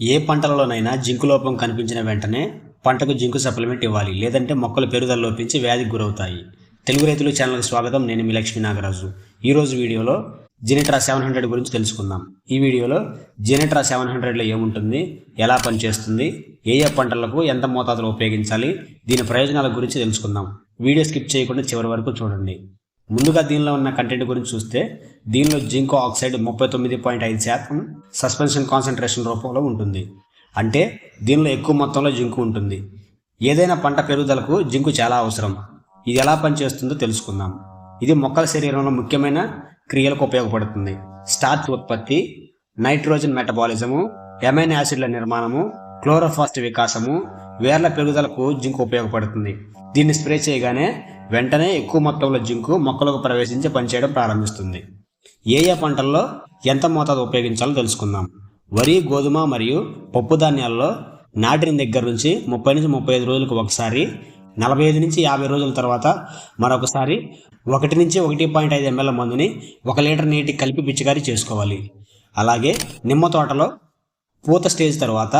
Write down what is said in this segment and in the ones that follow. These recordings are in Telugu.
ఏ పంటలలోనైనా జింకు లోపం కనిపించిన వెంటనే పంటకు జింకు సప్లిమెంట్ ఇవ్వాలి లేదంటే మొక్కలు పెరుగుదల లోపించి వ్యాధికి గురవుతాయి. తెలుగు రైతులు ఛానల్కి స్వాగతం. నేను మీ లక్ష్మీ నాగరాజు. ఈరోజు వీడియోలో జెనెట్రా సెవెన్ హండ్రెడ్ గురించి తెలుసుకుందాం. ఈ వీడియోలో జెనెట్రా సెవెన్ హండ్రెడ్లో ఏముంటుంది ఎలా పనిచేస్తుంది ఏ ఏ పంటలకు ఎంత మోతాదులో ఉపయోగించాలి దీని ప్రయోజనాల గురించి తెలుసుకుందాం. వీడియో స్కిప్ చేయకుండా చివరి వరకు చూడండి. ముందుగా దీనిలో ఉన్న కంటెంట్ గురించి చూస్తే దీనిలో జింకో ఆక్సైడ్ ముప్పై తొమ్మిది పాయింట్ ఐదు శాతం సస్పెన్షన్ కాన్సన్ట్రేషన్ రూపంలో ఉంటుంది. అంటే దీనిలో ఎక్కువ మొత్తంలో జింకు ఉంటుంది. ఏదైనా పంట పెరుగుదలకు జింకు చాలా అవసరం. ఇది ఎలా పనిచేస్తుందో తెలుసుకుందాం. ఇది మొక్కల శరీరంలో ముఖ్యమైన క్రియలకు ఉపయోగపడుతుంది. స్టార్చ్ ఉత్పత్తి నైట్రోజన్ మెటబాలిజము ఎమైన్ యాసిడ్ల నిర్మాణము క్లోరోఫాస్ట్ వికాసము వేర్ల పెరుగుదలకు జింకు ఉపయోగపడుతుంది. దీన్ని స్ప్రే చేయగానే వెంటనే ఎక్కువ మొత్తంలో జింకు మొక్కలకు ప్రవేశించి పనిచేయడం ప్రారంభిస్తుంది. ఏ ఏ పంటల్లో ఎంత మోతాదు ఉపయోగించాలో తెలుసుకుందాం. వరి గోధుమ మరియు పప్పు ధాన్యాల్లో నాటిన దగ్గర నుంచి ముప్పై నుంచి ముప్పై ఐదు రోజులకు ఒకసారి నలభై ఐదు నుంచి యాభై రోజుల తర్వాత మరొకసారి ఒకటి నుంచి ఒకటి పాయింట్ ఐదు ఎంఎల్ మందుని ఒక లీటర్ నీటికి కలిపి పిచికారీ చేసుకోవాలి. అలాగే నిమ్మ తోటలో పూత స్టేజ్ తర్వాత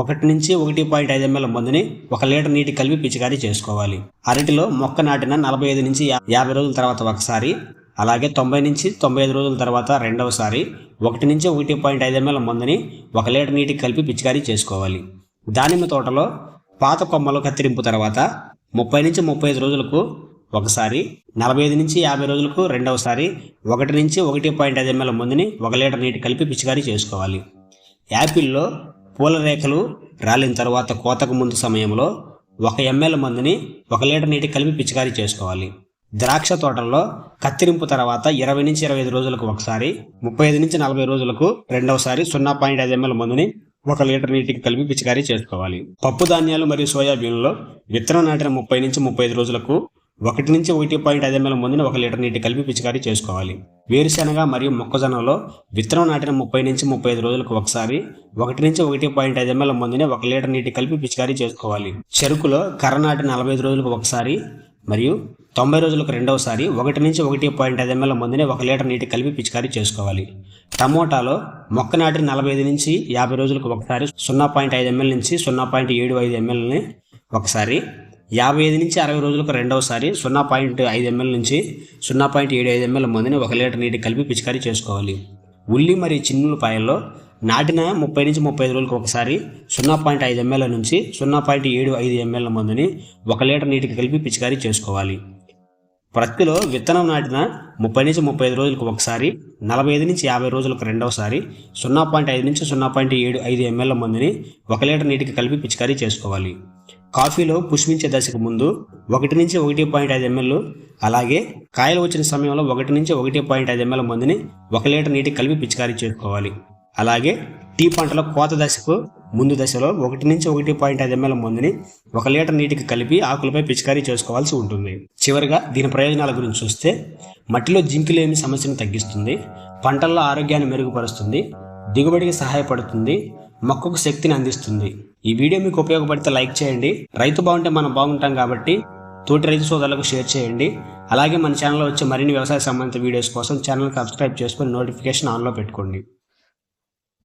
ఒకటి నుంచి ఒకటి పాయింట్ ఐదు ఎంఎల్ మందుని ఒక లీటర్ నీటి కలిపి పిచికారీ చేసుకోవాలి. అరటిలో మొక్క నాటిన నలభై ఐదు నుంచి యాభై రోజుల తర్వాత ఒకసారి అలాగే తొంభై నుంచి తొంభై ఐదు రోజుల తర్వాత రెండవసారి ఒకటి నుంచి ఒకటి పాయింట్ ఐదు ఎంఎల్ మందుని ఒక లీటర్ నీటికి కలిపి పిచికారీ చేసుకోవాలి. దానిమ్మ తోటలో పాత కొమ్మలు కత్తిరింపు తర్వాత ముప్పై నుంచి ముప్పై ఐదు రోజులకు ఒకసారి నలభై ఐదు నుంచి యాభై రోజులకు రెండవసారి ఒకటి నుంచి ఒకటి పాయింట్ ఐదు ఎంఎల్ మందుని ఒక లీటర్ నీటి కలిపి పిచికారీ చేసుకోవాలి. యాపిల్లో పూల రేఖలు రాలిన తర్వాత కోతకు ముందు సమయంలో ఒక ఎంఎల్ మందుని ఒక లీటర్ నీటి కలిపి పిచికారీ చేసుకోవాలి. ద్రాక్ష తోటల్లో కత్తిరింపు తర్వాత ఇరవై నుంచి ఇరవై ఐదు రోజులకు ఒకసారి ముప్పై ఐదు నుంచి నలభై రోజులకు రెండవసారి సున్నా పాయింట్ ఐదు ఎంఎల్ మందుని ఒక లీటర్ నీటికి కలిపి పిచికారీ చేసుకోవాలి. పప్పు ధాన్యాలు మరియు సోయాబీన్లో విత్తనం నాటిన ముప్పై నుంచి ముప్పై ఐదు రోజులకు ఒకటి నుంచి ఒకటి పాయింట్ ఐదు ఎంఎల్ మందుని ఒక లీటర్ నీటి కలిపి పిచికారీ చేసుకోవాలి. వేరుశెనగ మరియు మొక్కజొన్నలో విత్తనం నాటిన ముప్పై నుంచి ముప్పై ఐదు రోజులకు ఒకసారి ఒకటి నుంచి ఒకటి పాయింట్ ఐదు ఎంఎల్ మందుని ఒక లీటర్ నీటి కలిపి పిచికారీ చేసుకోవాలి. చెరుకులో కర్ర నాటిన నలభై ఐదు రోజులకు ఒకసారి మరియు తొంభై రోజులకు రెండవసారి ఒకటి నుంచి ఒకటి పాయింట్ ఐదు ఎంఎల్ మందుని ఒక లీటర్ నీటి కలిపి పిచికారీ చేసుకోవాలి. టమోటాలో మొక్క నాటిన నలభై ఐదు నుంచి యాభై రోజులకు ఒకసారి సున్నా పాయింట్ ఐదు ఎంఎల్ నుంచి సున్నా పాయింట్ ఏడు ఐదు ఎంఎల్ని ఒకసారి యాభై ఐదు నుంచి అరవై రోజులకు రెండవసారి సున్నా పాయింట్ ఐదు ఎంఎల్ నుంచి సున్నా పాయింట్ ఏడు ఐదు ఎంఎల్ మందుని ఒక లీటర్ నీటి కలిపి పిచికారీ చేసుకోవాలి. ఉల్లి మరియు చిన్నులపాయల్లో నాటిన ముప్పై నుంచి ముప్పై ఐదు రోజులకు ఒకసారి సున్నా పాయింట్ ఐదు ఎంఎల్ నుంచి సున్నా పాయింట్ ఏడు ఐదు ఎంఎల్ మందుని ఒక లీటర్ నీటికి కలిపి పిచికారీ చేసుకోవాలి. ప్రత్తిలో విత్తనం నాటిన ముప్పై నుంచి ముప్పై ఐదు రోజులకు ఒకసారి నలభై ఐదు నుంచి యాభై రోజులకు రెండవసారి సున్నా పాయింట్ ఐదు నుంచి సున్నా పాయింట్ ఏడు ఐదు ఎంఎల్ మందుని ఒక లీటర్ నీటికి కలిపి పిచికారీ చేసుకోవాలి. కాఫీలో పుష్పించే దశకు ముందు ఒకటి నుంచి ఒకటి పాయింట్ ఐదు ఎంఎల్ అలాగే కాయలు వచ్చిన సమయంలో ఒకటి నుంచి ఒకటి పాయింట్ ఐదు ఎంఎల్ మందుని ఒక లీటర్ నీటికి కలిపి పిచికారీ చేసుకోవాలి. అలాగే టీ పంటలో కోత దశకు ముందు దశలో ఒకటి నుంచి ఒకటి పాయింట్ ఐదు ఎంఎల్ మందుని ఒక లీటర్ నీటికి కలిపి ఆకులపై పిచికారీ చేసుకోవాల్సి ఉంటుంది. చివరిగా దీని ప్రయోజనాల గురించి చూస్తే మట్టిలో జింకులేమి సమస్యను తగ్గిస్తుంది పంటల్లో ఆరోగ్యాన్ని మెరుగుపరుస్తుంది దిగుబడికి సహాయపడుతుంది మొక్కకు శక్తిని అందిస్తుంది. ఈ వీడియో మీకు ఉపయోగపడితే లైక్ చేయండి. రైతు బాగుంటే మనం బాగుంటాం కాబట్టి తోటి రైతు సోదరులకు షేర్ చేయండి. అలాగే మన ఛానల్లో వచ్చే మరిన్ని వ్యవసాయ సంబంధిత వీడియోస్ కోసం ఛానల్ సబ్స్క్రైబ్ చేసుకొని నోటిఫికేషన్ ఆన్లో పెట్టుకోండి.